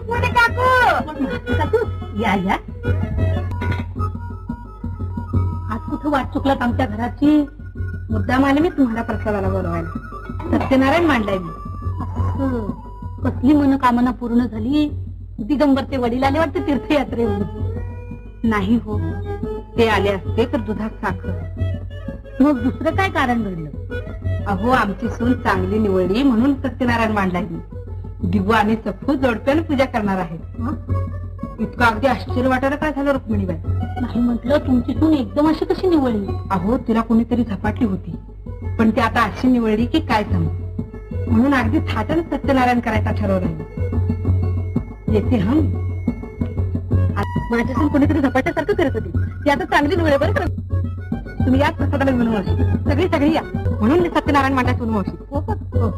काकू या या. आज कुठं वाट चुकलात आमच्या घराची? मुद्दाम आले मी तुम्हाला प्रसादाला बोलवायला. सत्यनारायण मांडलाय मी. असं, कसली मनोकामना पूर्ण झाली? दिगंबरचे वडील आले वाटते तीर्थयात्रेहून. नाही हो ते आले असते तर दुधात साखर. मग दुसरं काय कारण घडलं? अहो आमची सून चांगली निवडली म्हणून सत्यनारायण मांडलाय मी. दिगू आणि सफू जोडप्याने पूजा करणार आहेत इतकं अगदी आश्चर्य वाटायला काय झालं रुक्मिणीबाई? नाही म्हटलं तुमची सून एकदम अशी कशी निवडली? अहो तिला कोणीतरी झपाटली होती. पण ती आता अशी निवडली की काय सांगू? म्हणून अगदी थाटाने सत्यनारायण करायचा ठरवलं येते हम माझ्या सून कोणीतरी झपाट्यासारखं करत होती. ती आता चांगली निवडे बरं? तुम्ही याच प्रसादाला विनू मावशी सगळी सगळी या. म्हणून मी सत्यनारायण मांडा सुनू मावशी. हो.